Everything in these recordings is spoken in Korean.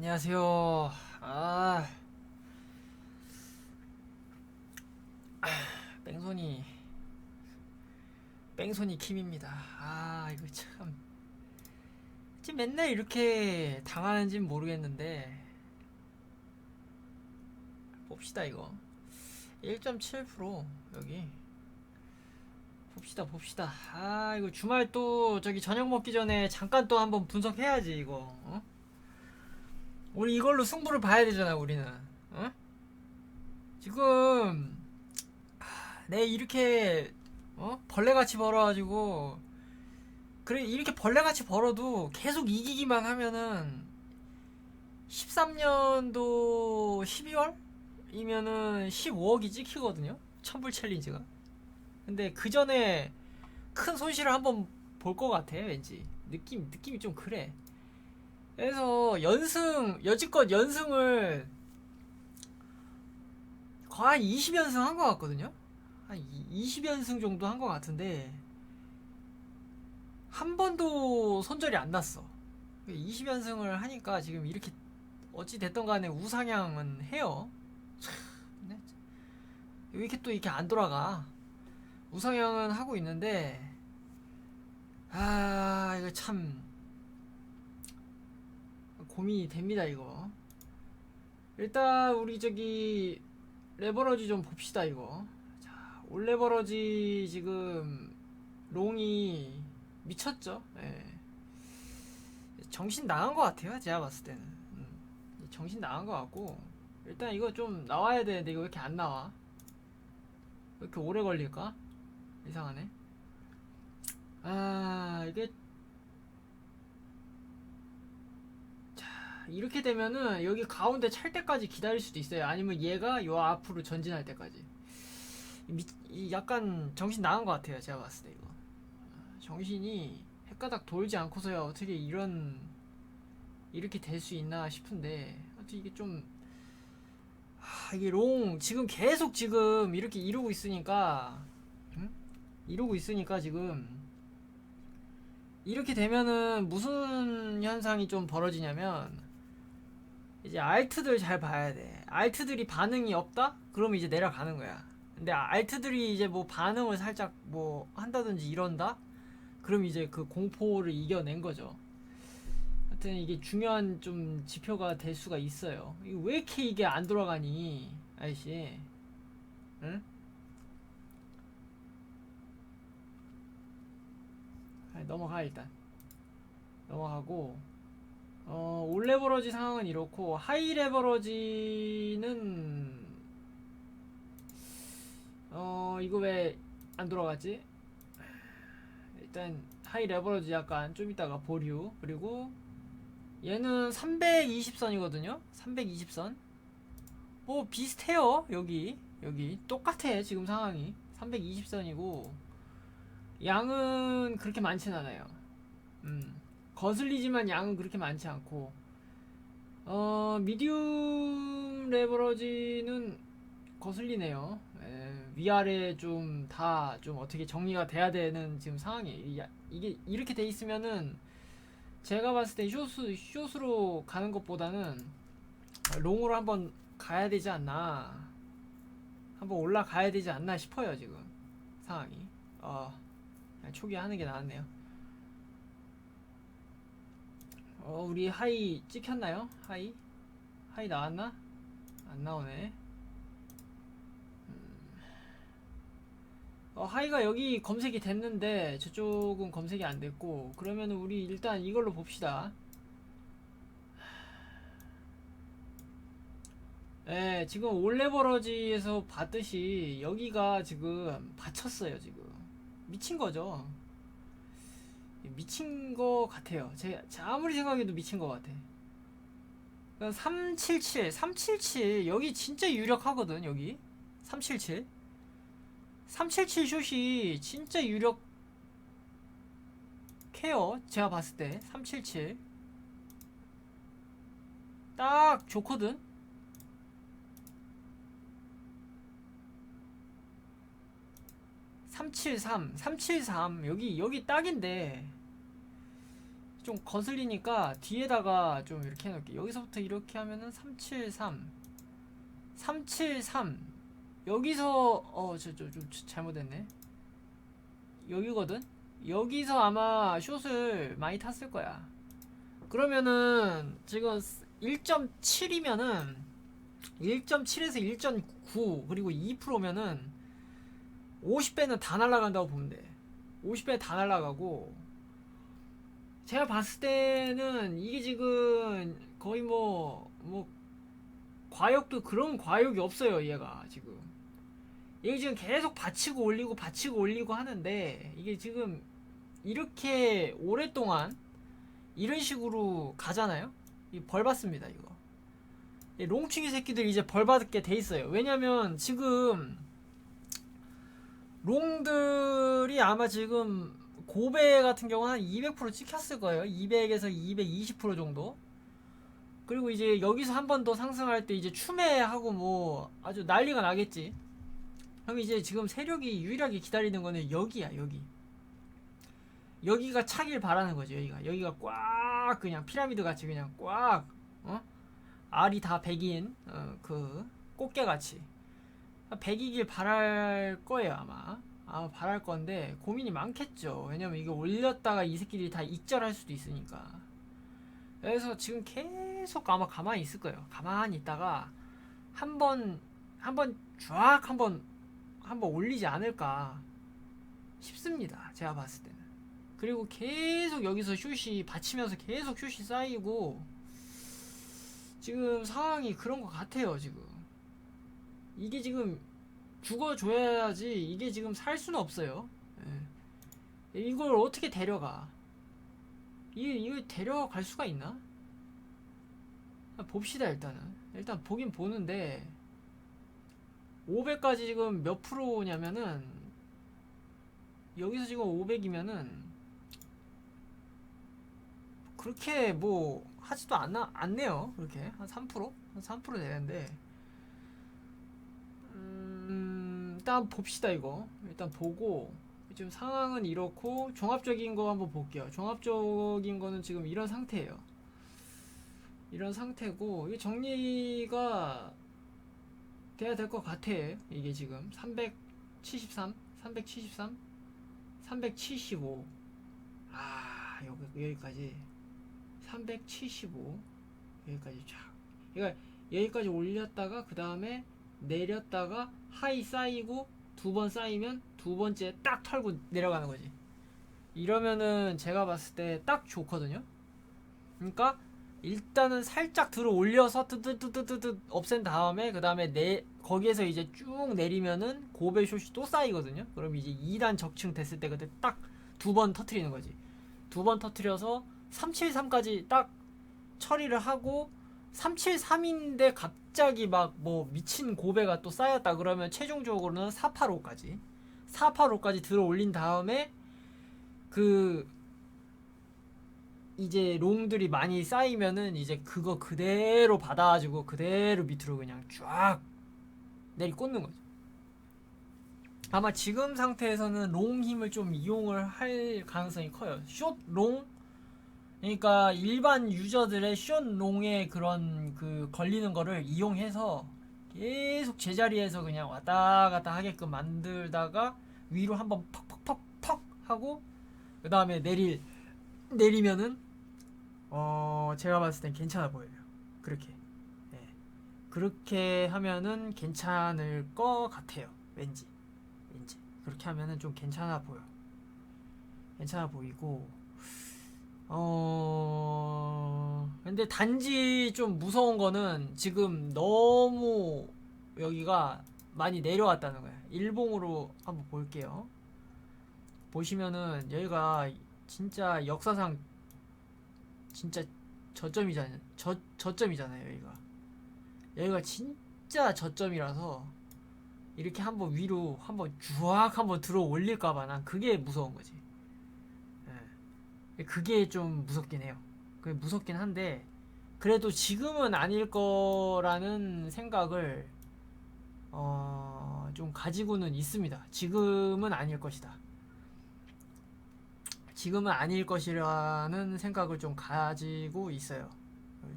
안녕하세요. 아, 아, 뺑소니, 뺑소니 킴입니다. 아, 이거 참. 지금 맨날 이렇게 당하는진 모르겠는데. 봅시다, 이거. 1.7% 여기. 봅시다, 봅시다. 아, 이거 주말 또 저기 저녁 먹기 전에 잠깐 또 한번 분석해야지, 이거. 어? 우리 이걸로 승부를 봐야 되잖아 우리는. 어? 지금 하, 내 이렇게 어? 벌레같이 벌어가지고 그래 이렇게 벌레같이 벌어도 계속 이기기만 하면은 13년도 12월이면은 15억이 찍히거든요? 천불 챌린지가. 근데 그 전에 큰 손실을 한번 볼 것 같아 왠지. 느낌 느낌이 좀 그래 그래서 연승 여지껏 연승을 거의 20연승 한 것 같거든요. 한 20연승 정도 한 것 같은데 한 번도 손절이 안 났어. 20연승을 하니까 지금 이렇게 어찌 됐던 간에 우상향은 해요. 참, 네. 왜 이렇게 또 이렇게 안 돌아가? 우상향은 하고 있는데 아 이거 참 고민이 됩니다 이거. 일단 우리 저기 레버러지 좀 봅시다 이거. 자 올레버러지 지금 롱이 미쳤죠? 예. 정신 나간 것 같아요 제가 봤을 때는. 음, 정신 나간 것 같고. 일단 이거 좀 나와야 되는데 이거 왜 이렇게 안 나와? 왜 이렇게 오래 걸릴까? 이상하네. 아 이게 이렇게 되면은 여기 가운데 찰 때까지 기다릴 수도 있어요. 아니면 얘가 요 앞으로 전진할 때까지. 미, 이 약간 정신 나간 것 같아요. 제가 봤을 때 이거. 정신이 헷가닥 돌지 않고서야 어떻게 이런 이렇게 될 수 있나 싶은데 어떻게 이게 좀 아, 이게 롱 지금 계속 지금 이렇게 이루고 있으니까 응? 이루고 있으니까 지금 이렇게 되면은 무슨 현상이 좀 벌어지냐면 이제 알트들 잘 봐야 돼. 알트들이 반응이 없다? 그러면 이제 내려가는 거야. 근데 알트들이 이제 뭐 반응을 살짝 뭐 한다든지 이런다? 그럼 이제 그 공포를 이겨낸 거죠. 하여튼 이게 중요한 좀 지표가 될 수가 있어요. 왜 이렇게 이게 안 돌아가니? 아이씨. 응? 넘어가 일단. 넘어가고 어, 올 레버러지 상황은 이렇고 하이 레버러지는 어 이거 왜 안 돌아가지? 일단 하이 레버러지 약간 좀 이따가 보류. 그리고 얘는 320선이거든요? 320선? 뭐 비슷해요 여기. 여기 똑같아 지금 상황이. 320선이고 양은 그렇게 많진 않아요. 음 거슬리지만 양은 그렇게 많지 않고. 어 미디움 레버러지는 거슬리네요. 에, 위아래 좀 다좀 어떻게 정리가 돼야 되는 지금 상황이 이게 이렇게 돼 있으면은 제가 봤을 때 쇼스 쇼스로 가는 것보다는 롱으로 한번 가야 되지 않나. 한번 올라가야 되지 않나 싶어요 지금 상황이. 어 초기 하는 게 나았네요 어 우리 하이 찍혔나요? 하이? 하이 나왔나? 안 나오네 음. 어 하이가 여기 검색이 됐는데 저쪽은 검색이 안 됐고 그러면 우리 일단 이걸로 봅시다 예, 지금 올레버러지에서 봤듯이 여기가 지금 받쳤어요 지금 미친 거죠 미친 거 같아요. 제, 제 아무리 생각해도 미친 거 같아. 377, 377 여기 진짜 유력하거든 여기. 377 377 숏이 진짜 유력 해요 제가 봤을 때 377 딱 좋거든 373 373 여기 여기 딱인데 좀 거슬리니까 뒤에다가 좀 이렇게 해놓을게. 여기서부터 이렇게 하면은 373 373 여기서 어저 저좀 잘못했네. 여기거든? 여기서 아마 숏을 많이 탔을 거야. 그러면은 지금 1.7이면은 1.7에서 1.9 그리고 2%면은 50배는 다 날아간다고 보면 돼 50배 다 날아가고 제가 봤을 때는 이게 지금 거의 뭐, 뭐, 과욕도 그런 과욕이 없어요, 얘가 지금. 얘가 지금 계속 받치고 올리고 받치고 올리고 하는데, 이게 지금 이렇게 오랫동안 이런 식으로 가잖아요? 이벌 받습니다, 이거. 이 롱충이 새끼들 이제 벌 받게 돼 있어요. 왜냐면 지금 롱들이 아마 지금 고배 같은 경우는 한 200% 찍혔을 거예요. 200에서 220% 정도. 그리고 이제 여기서 한 번 더 상승할 때 이제 추매하고 뭐 아주 난리가 나겠지. 그럼 이제 지금 세력이 유일하게 기다리는 거는 여기야, 여기. 여기가 차길 바라는 거죠, 여기가. 여기가 꽉 그냥 피라미드 같이 그냥 꽉, 어? 알이 다 백인, 어, 그, 꽃게 같이. 백이길 바랄 거예요, 아마. 아 바랄 건데 고민이 많겠죠. 왜냐면 이거 올렸다가 이 새끼들이 다 익절할 수도 있으니까. 그래서 지금 계속 아마 가만히 있을 거예요. 가만히 있다가 한 번 한번 쫙 한번 한번 올리지 않을까 싶습니다. 제가 봤을 때는. 그리고 계속 여기서 슛이 받치면서 계속 슛이 쌓이고 지금 상황이 그런 것 같아요. 지금 이게 지금 죽어줘야지 이게 지금 살 수는 없어요. 예. 이걸 어떻게 데려가? 이 이거 데려갈 수가 있나? 봅시다 일단은. 일단 보긴 보는데 500까지 지금 몇 프로냐면은 여기서 지금 500이면은 그렇게 뭐 하지도 않나 않네요. 그렇게 한 3%? 한 3% 되는데 일단 봅시다 이거. 일단 보고 지금 상황은 이렇고 종합적인 거 한번 볼게요. 종합적인 거는 지금 이런 상태예요. 이런 상태고 이 정리가 돼야 될 것 같아. 이게 지금 373 373 375 아, 여기, 여기까지. 375 여기까지 쫙. 그러니까 여기까지 올렸다가 그 다음에 내렸다가 하이 쌓이고 두 번 쌓이면 두 번째 딱 털고 내려가는 거지. 이러면은 제가 봤을 때 딱 좋거든요. 그러니까 일단은 살짝 들어 올려서 뜨뜨뜨뜨뜨 없앤 다음에 그 다음에 내 거기에서 이제 쭉 내리면은 고배 숏이 또 쌓이거든요. 그럼 이제 2단 적층 됐을 때 그때 딱 두 번 터트리는 거지. 두 번 터트려서 373까지 딱 처리를 하고 373인데 갑자기 막 뭐 미친 고배가 또 쌓였다 그러면 최종적으로는 485까지 485까지 들어 올린 다음에 그 이제 롱들이 많이 쌓이면은 이제 그거 그대로 받아가지고 그대로 밑으로 그냥 쫙 내리 꽂는 거죠. 아마 지금 상태에서는 롱 힘을 좀 이용을 할 가능성이 커요. 숏, 롱, 그러니까 일반 유저들의 숏롱의 그런 그 걸리는 거를 이용해서 계속 제자리에서 그냥 왔다 갔다 하게끔 만들다가 위로 한번 퍽퍽퍽퍽 하고 그 다음에 내릴 내리면은 어 제가 봤을 땐 괜찮아 보여요. 그렇게 네. 그렇게 하면은 괜찮을 것 같아요. 왠지 왠지 그렇게 하면은 좀 괜찮아 보여. 괜찮아 보이고 어, 근데 단지 좀 무서운 거는 지금 너무 여기가 많이 내려왔다는 거야. 일봉으로 한번 볼게요. 보시면은 여기가 진짜 역사상 진짜 저점이잖아요. 저, 저점이잖아요, 여기가. 여기가 진짜 저점이라서 이렇게 한번 위로 한번 쫙 한번 들어 올릴까 봐 난 그게 무서운 거지. 그게 좀 무섭긴 해요. 그게 무섭긴 한데 그래도 지금은 아닐 거라는 생각을 어, 좀 가지고는 있습니다. 지금은 아닐 것이다. 지금은 아닐 것이라는 생각을 좀 가지고 있어요.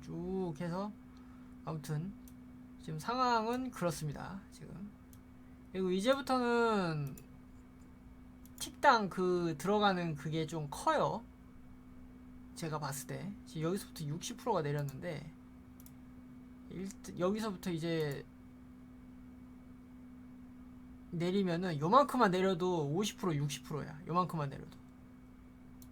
쭉 해서 아무튼 지금 상황은 그렇습니다. 지금 그리고 이제부터는 틱당 그 들어가는 그게 좀 커요. 제가 봤을 때 여기서부터 60%가 내렸는데 일, 여기서부터 이제 내리면은 요만큼만 내려도 50% 60%야. 요만큼만 내려도.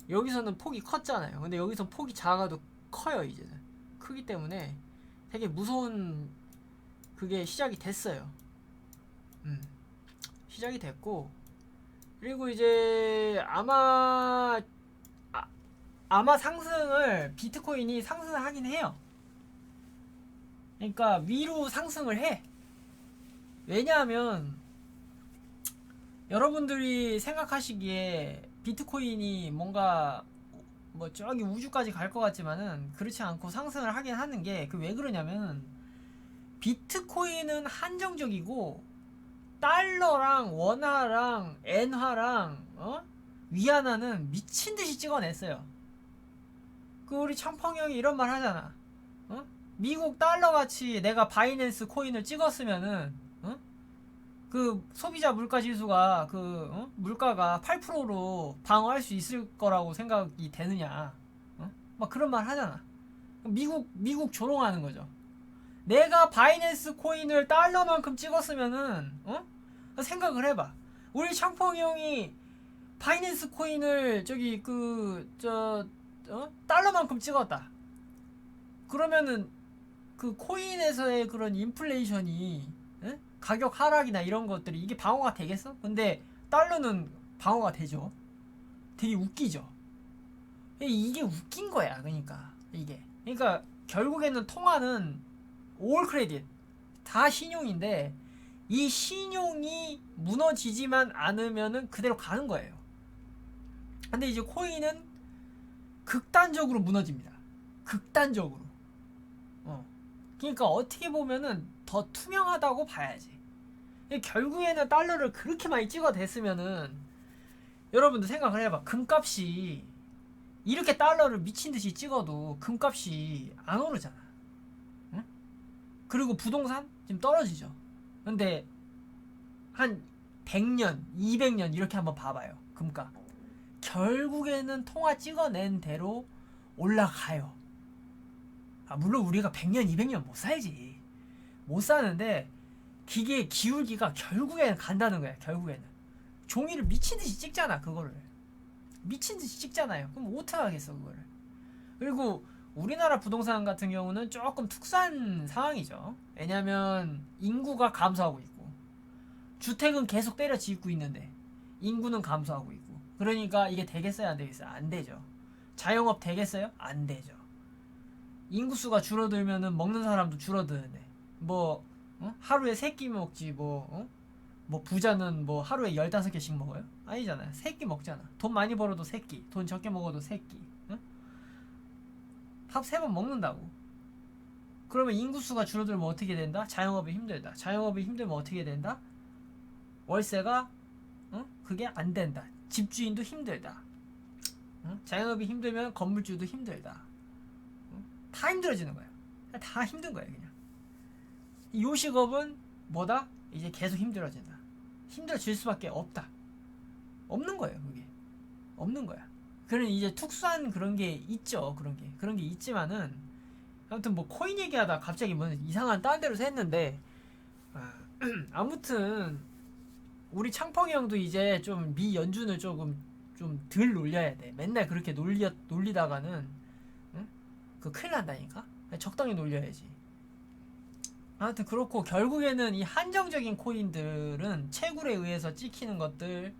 여기서는 폭이 컸잖아요. 근데 여기서 폭이 작아도 커요, 이제는. 크기 때문에 되게 무서운 그게 시작이 됐어요. 음. 시작이 됐고 그리고 이제 아마 아, 아마 상승을 비트코인이 상승을 하긴 해요. 그러니까 위로 상승을 해. 왜냐하면 여러분들이 생각하시기에 비트코인이 뭔가 뭐 저기 우주까지 갈 것 같지만은 그렇지 않고 상승을 하긴 하는 게 그 왜 그러냐면 비트코인은 한정적이고 달러랑 원화랑 엔화랑 어? 위안화는 미친 듯이 찍어냈어요. 그 우리 청펑 형이 이런 말 하잖아. 어? 미국 달러 같이 내가 바이낸스 코인을 찍었으면은 어? 그 소비자 물가 지수가 그 어? 물가가 8%로 방어할 수 있을 거라고 생각이 되느냐? 어? 막 그런 말 하잖아. 미국 미국 조롱하는 거죠. 내가 바이낸스 코인을 달러만큼 찍었으면은 어? 생각을 해봐. 우리 창펑 형이 바이낸스 코인을 저기 그저 어? 달러만큼 찍었다. 그러면은 그 코인에서의 그런 인플레이션이 에? 가격 하락이나 이런 것들이 이게 방어가 되겠어? 근데 달러는 방어가 되죠. 되게 웃기죠. 이게 웃긴 거야. 그러니까 이게. 그러니까 결국에는 통화는 올 크레딧 다 신용인데 이 신용이 무너지지만 않으면은 그대로 가는 거예요. 근데 이제 코인은 극단적으로 무너집니다. 극단적으로. 어. 그러니까 어떻게 보면은 더 투명하다고 봐야지. 결국에는 달러를 그렇게 많이 찍어댔으면은 여러분들 생각을 해봐. 금값이 이렇게 달러를 미친 듯이 찍어도 금값이 안 오르잖아. 응? 그리고 부동산 지금 떨어지죠. 근데 한 100년, 200년 이렇게 한번 봐봐요. 금값. 결국에는 통화 찍어낸 대로 올라가요. 아, 물론 우리가 100년, 200년 못 살지. 못 사는데 기계 기울기가 결국에는 간다는 거야. 결국에는. 종이를 미친 듯이 찍잖아, 그거를. 미친 듯이 찍잖아요. 그럼 어떻게 하겠어, 그거를. 그리고 우리나라 부동산 같은 경우는 조금 특수한 상황이죠. 왜냐면 인구가 감소하고 있고 주택은 계속 때려 짓고 있는데 인구는 감소하고 있고 그러니까 이게 되겠어요, 안 되겠어요? 안 되죠. 자영업 되겠어요? 안 되죠. 인구수가 줄어들면은 먹는 사람도 줄어드는데 뭐 어? 하루에 세 끼 먹지 뭐 어? 뭐 부자는 뭐 하루에 15개씩 먹어요? 아니잖아요. 세 끼 먹잖아. 돈 많이 벌어도 세 끼, 돈 적게 먹어도 세 끼. 어? 밥세 번 먹는다고. 그러면 인구수가 줄어들면 어떻게 된다? 자영업이 힘들다. 자영업이 힘들면 어떻게 된다? 월세가 어? 그게 안 된다. 집주인도 힘들다. 어? 자영업이 힘들면 건물주도 힘들다. 어? 다 힘들어지는 거야. 다 힘든 거야 그냥. 이 요식업은 뭐다? 이제 계속 힘들어진다. 힘들어질 수밖에 없다. 없는 거예요 그게. 없는 거야. 그런 이제 특수한 그런 게 있죠. 그런 게 그런 게 있지만은 아무튼 뭐 코인 얘기하다 갑자기 뭐 이상한 딴 데로 샜는데 아, 아무튼 우리 창펑이 형도 이제 좀 미 연준을 조금 좀 덜 놀려야 돼. 맨날 그렇게 놀리 놀리다가는 응? 그 큰일 난다니까. 적당히 놀려야지. 아무튼 그렇고 결국에는 이 한정적인 코인들은 채굴에 의해서 찍히는 것들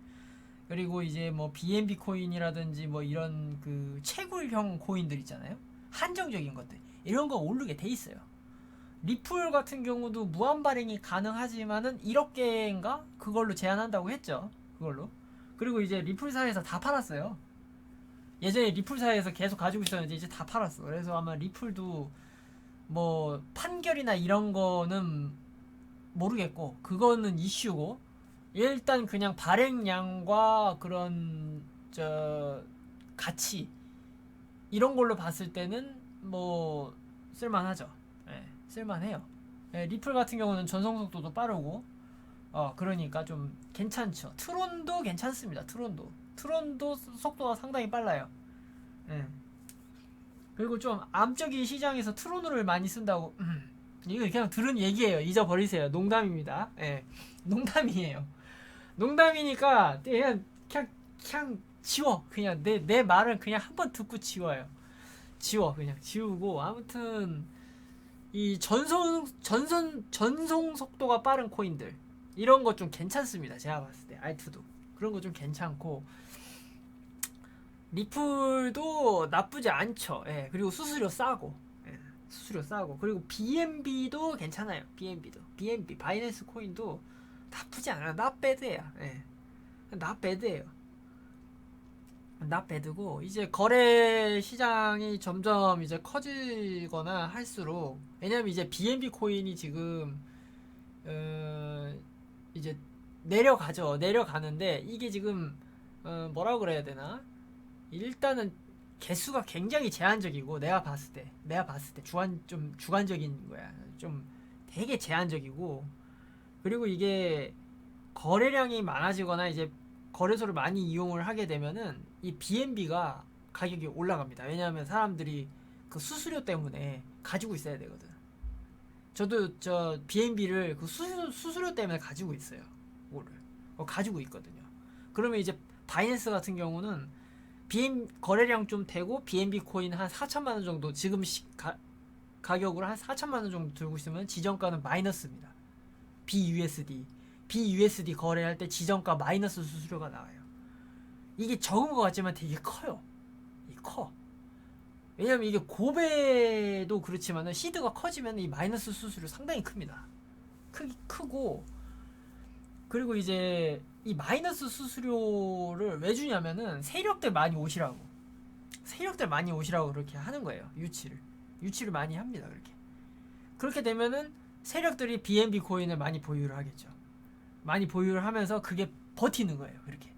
그리고 이제 뭐 BNB 코인이라든지 뭐 이런 그 채굴형 코인들 있잖아요. 한정적인 것들. 이런 거 오르게 돼 있어요. 리플 같은 경우도 무한 발행이 가능하지만은 1억 개인가 그걸로 제한한다고 했죠. 그걸로. 그리고 이제 리플사에서 다 팔았어요. 예전에 리플사에서 계속 가지고 있었는데 이제 다 팔았어. 그래서 아마 리플도 뭐 판결이나 이런 거는 모르겠고 그거는 이슈고 일단 그냥 발행량과 그런 저 가치 이런 걸로 봤을 때는 뭐 쓸만하죠. 예, 쓸만해요. 예, 리플 같은 경우는 전송 속도도 빠르고 어 그러니까 좀 괜찮죠. 트론도 괜찮습니다. 트론도 트론도 속도가 상당히 빨라요. 예. 그리고 좀 암적인 시장에서 트론을 많이 쓴다고 음, 이거 그냥 들은 얘기예요. 잊어버리세요. 농담입니다. 예, 농담이에요. 농담이니까 그냥 그냥 그냥 지워. 그냥 내 내 말은 그냥 한 번 듣고 지워요. 지워 그냥 지우고 아무튼 이 전송 전선 전송 속도가 빠른 코인들 이런 거좀 괜찮습니다. 제가 봤을 때 알트도 그런 거 좀 괜찮고 리플도 나쁘지 않죠. 예, 그리고 수수료 싸고 예, 수수료 싸고 그리고 BNB도 괜찮아요. BNB도 BNB 바이낸스 코인도 나쁘지 않아요. 나 배드예요. 예, 나 배드예요. 나 배드고 이제 거래 시장이 점점 이제 커지거나 할수록 왜냐면 이제 BNB 코인이 지금 어, 이제 내려가죠. 내려가는데 이게 지금 어, 뭐라 그래야 되나? 일단은 개수가 굉장히 제한적이고 내가 봤을 때 내가 봤을 때 주관 좀 주관적인 거야. 좀 되게 제한적이고 그리고 이게 거래량이 많아지거나 이제 거래소를 많이 이용을 하게 되면은 이 BNB가 가격이 올라갑니다. 왜냐하면 사람들이 그 수수료 때문에 가지고 있어야 되거든. 저도 저 BNB를 그 수수료, 수수료 때문에 가지고 있어요. 그거를 어, 가지고 있거든요. 그러면 이제 바이낸스 같은 경우는 BN 거래량 좀 되고 BNB 코인 한 4천만 원 정도 지금 시, 가, 가격으로 한 4천만 원 정도 들고 있으면 지정가는 마이너스입니다. BUSD BUSD 거래할 때 지정가 마이너스 수수료가 나와요. 이게 적은 것 같지만 되게 커요. 이 커. 왜냐면 이게 고배도 그렇지만은 시드가 커지면 이 마이너스 수수료 상당히 큽니다. 크 크고 그리고 이제 이 마이너스 수수료를 왜 주냐면은 세력들 많이 오시라고 세력들 많이 오시라고 그렇게 하는 거예요. 유치를 유치를 많이 합니다. 그렇게 그렇게 되면은 세력들이 BNB 코인을 많이 보유를 하겠죠. 많이 보유를 하면서 그게 버티는 거예요. 그렇게.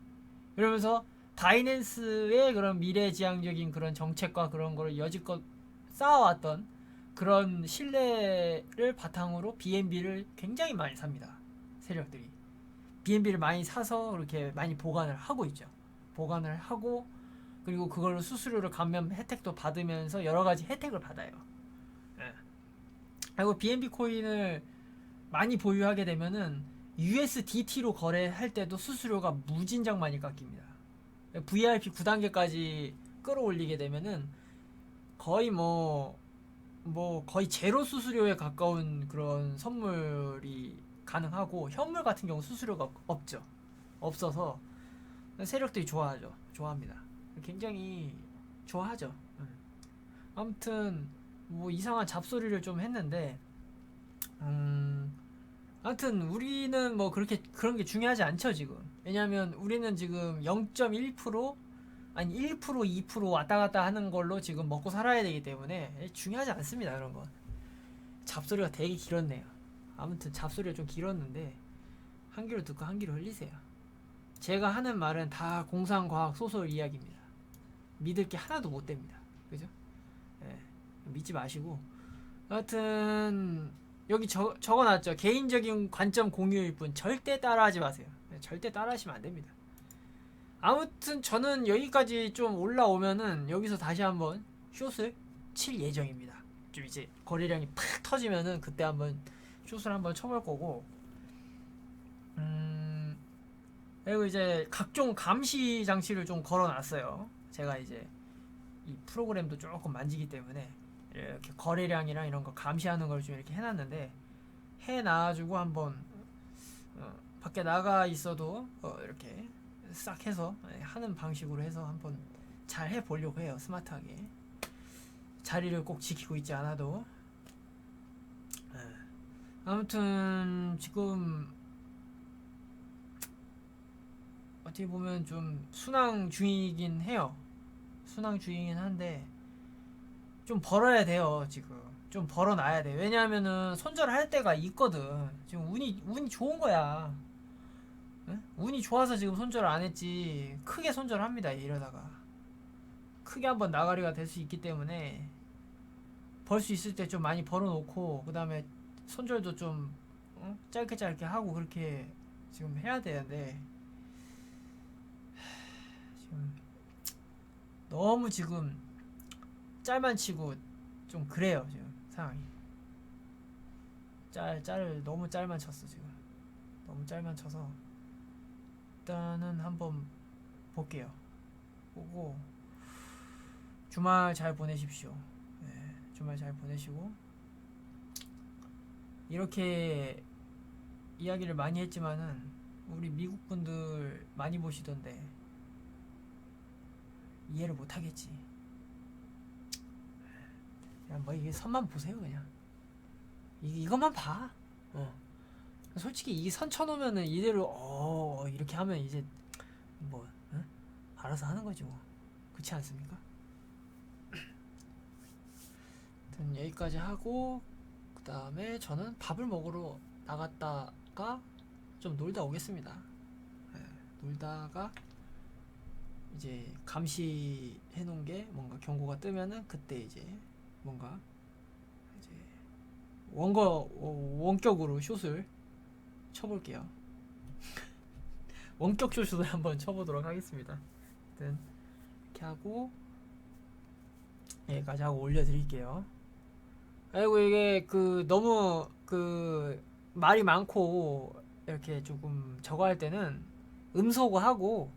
그러면서 바이낸스의 그런 미래지향적인 그런 정책과 그런 거를 여지껏 쌓아왔던 그런 신뢰를 바탕으로 BNB를 굉장히 많이 삽니다. 세력들이. BNB를 많이 사서 그렇게 많이 보관을 하고 있죠. 보관을 하고 그리고 그걸로 수수료를 감면 혜택도 받으면서 여러 가지 혜택을 받아요. 예. 그리고 BNB 코인을 많이 보유하게 되면은 USDT로 거래할 때도 수수료가 무진장 많이 깎입니다. VIP 9단계까지 끌어올리게 되면은 거의 뭐, 뭐, 거의 제로 수수료에 가까운 그런 선물이 가능하고, 현물 같은 경우 수수료가 없죠. 없어서 세력들이 좋아하죠. 좋아합니다. 굉장히 좋아하죠. 음. 아무튼, 뭐 이상한 잡소리를 좀 했는데, 음, 하여튼 우리는 뭐 그렇게 그런 게 중요하지 않죠 지금 왜냐면 우리는 지금 0.1% 아니 1% 2% 왔다 갔다 하는 걸로 지금 먹고 살아야 되기 때문에 중요하지 않습니다 그런 건 잡소리가 되게 길었네요 아무튼 잡소리가 좀 길었는데 한 귀로 듣고 한 귀로 흘리세요 제가 하는 말은 다 공상과학 소설 이야기입니다 믿을 게 하나도 못 됩니다 그죠? 예, 믿지 마시고 하여튼 여기 적, 적어놨죠. 개인적인 관점 공유일 뿐 절대 따라하지 마세요. 네, 절대 따라하시면 안 됩니다. 아무튼 저는 여기까지 좀 올라오면은 여기서 다시 한번 숏을 칠 예정입니다. 좀 이제 거래량이 팍 터지면은 그때 한번 숏을 한번 쳐볼 거고 음 그리고 이제 각종 감시 장치를 좀 걸어놨어요. 제가 이제 이 프로그램도 조금 만지기 때문에 이렇게 거래량이랑 이런 거 감시하는 걸 좀 이렇게 해놨는데 해놔가지고 한번 어, 밖에 나가 있어도 어, 이렇게 싹 해서 예, 하는 방식으로 해서 한번 잘 해보려고 해요 스마트하게. 자리를 꼭 지키고 있지 않아도. 예. 아무튼 지금 어떻게 보면 좀 순항 중이긴 해요. 순항 중이긴 한데 좀 벌어야 돼요 지금. 좀 벌어놔야 돼. 왜냐하면은 손절할 때가 있거든. 지금 운이 운이 좋은 거야 응? 운이 좋아서 지금 손절을 안 했지. 크게 손절합니다 이러다가. 크게 한번 나가리가 될 수 있기 때문에 벌 수 있을 때 좀 많이 벌어놓고 그 다음에 손절도 좀 어? 짧게 짧게 하고 그렇게 지금 해야 되는데 하, 지금 너무 지금 짤만 치고 좀 그래요 지금 상황이. 짤 짤을 너무 짤만 쳤어 지금. 너무 짤만 쳐서 일단은 한번 볼게요 보고 주말 잘 보내십시오 네, 주말 잘 보내시고 이렇게 이야기를 많이 했지만은 우리 미국 분들 많이 보시던데 이해를 못 하겠지. 그냥 뭐 이게 선만 보세요 그냥. 이 이것만 봐. 어. 솔직히 이 선 쳐놓으면은 이대로 어 이렇게 하면 이제 뭐 응? 알아서 하는 거지 뭐. 그렇지 않습니까? 하여튼 여기까지 하고 그 다음에 저는 밥을 먹으러 나갔다가 좀 놀다 오겠습니다. 예, 놀다가 이제 감시해 놓은 게 뭔가 경고가 뜨면은 그때 이제 뭔가 이제 원거 어, 원격으로 숏을 쳐볼게요. 원격 숏을 한번 쳐보도록 하겠습니다. 하여튼 이렇게 하고 여기까지 하고 올려드릴게요. 아이고 이게 그 너무 그 말이 많고 이렇게 조금 저거 할 때는 음소거 하고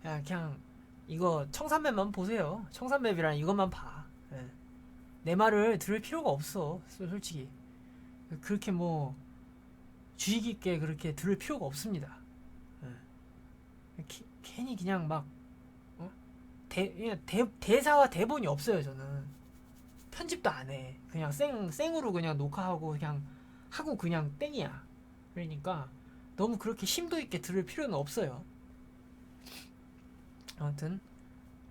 그냥 그냥 이거 청산맵만 보세요. 청산맵이랑 이것만 봐. 예. 내 말을 들을 필요가 없어. 솔- 솔직히 그렇게 뭐 주의 깊게 그렇게 들을 필요가 없습니다. 예. 기- 괜히 그냥 막 어? 대, 그냥 대, 대사와 대본이 없어요 저는. 편집도 안 해. 그냥 생 생으로 그냥 녹화하고 그냥 하고 그냥 땡이야. 그러니까 너무 그렇게 심도 있게 들을 필요는 없어요. 아무튼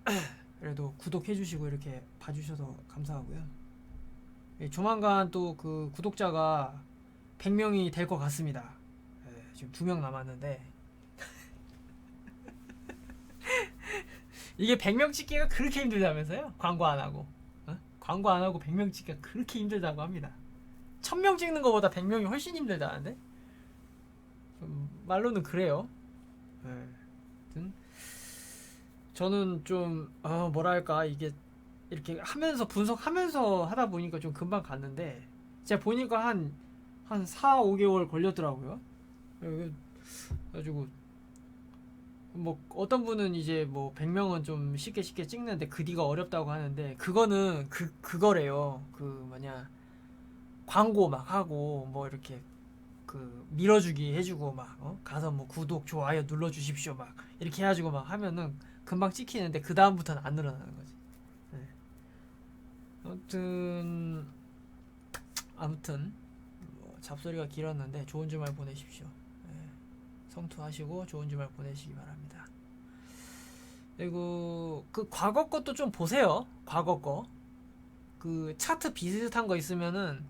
그래도 구독해 주시고 이렇게 봐주셔서 감사하고요. 예, 조만간 또 그 구독자가 100명이 될 것 같습니다. 예, 지금 두 명 남았는데 이게 100명 찍기가 그렇게 힘들다면서요? 광고 안 하고 어? 광고 안 하고 100명 찍기가 그렇게 힘들다고 합니다. 1000명 찍는 것보다 100명이 훨씬 힘들다는데 음, 말로는 그래요. 예. 저는 좀 어, 뭐랄까 이게 이렇게 하면서 분석하면서 하다 보니까 좀 금방 갔는데 제가 보니까 한 한 4, 5개월 걸렸더라고요. 그래- 그래가지고 뭐 어떤 분은 이제 뭐 100명은 좀 쉽게 쉽게 찍는데 그 뒤가 어렵다고 하는데 그거는 그 그거래요. 그 뭐냐 광고 막 하고 뭐 이렇게 그 밀어주기 해주고 막 어? 가서 뭐 구독 좋아요 눌러 주십시오 막 이렇게 해가지고 막 하면은 금방 찍히는데 그 다음부터는 안 늘어나는 거지. 네. 아무튼 아무튼 뭐 잡소리가 길었는데 좋은 주말 보내십시오. 네. 성투하시고 좋은 주말 보내시기 바랍니다. 그리고 그 과거 것도 좀 보세요. 과거 거. 그 차트 비슷한 거 있으면은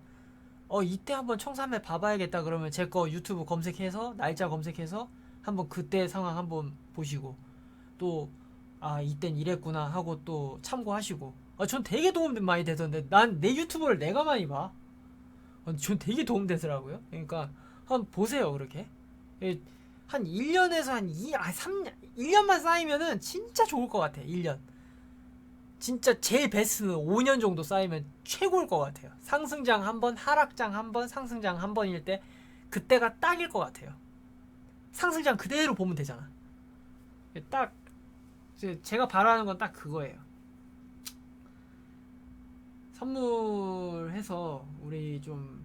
어 이때 한번 청산매 봐봐야겠다 그러면 제 거 유튜브 검색해서 날짜 검색해서 한번 그때 상황 한번 보시고 또 아 이땐 이랬구나 하고 또 참고하시고 아 전 되게 도움 많이 되던데 난 내 유튜브를 내가 많이 봐. 어, 전 되게 도움 되더라고요. 그러니까 한번 보세요 그렇게 예, 한 1년에서 한 2, 아 3년 1년만 쌓이면은 진짜 좋을 것 같아 1년 진짜 제일 베스트는 5년 정도 쌓이면 최고일 것 같아요. 상승장 한 번, 하락장 한 번, 상승장 한 번일 때 그때가 딱일 것 같아요. 상승장 그대로 보면 되잖아. 딱 이제 제가 바라는 건 딱 그거예요. 선물해서 우리 좀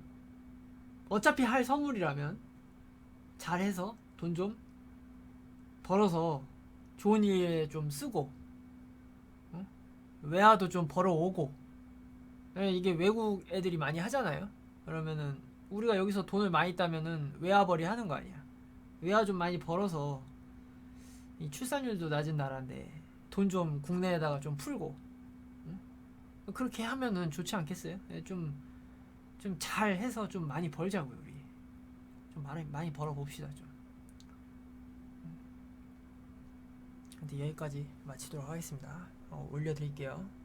어차피 할 선물이라면 잘해서 돈 좀 벌어서 좋은 일에 좀 쓰고 외화도 좀 벌어오고. 예, 이게 외국 애들이 많이 하잖아요. 그러면은 우리가 여기서 돈을 많이 따면은 외화벌이 하는 거 아니야. 외화 좀 많이 벌어서 이 출산율도 낮은 나라인데 돈 좀 국내에다가 좀 풀고. 응? 그렇게 하면은 좋지 않겠어요? 예, 좀좀 잘 해서 좀 많이 벌자고요 우리 좀 많이 많이 벌어 봅시다 좀. 근데 여기까지 마치도록 하겠습니다. 어, 올려드릴게요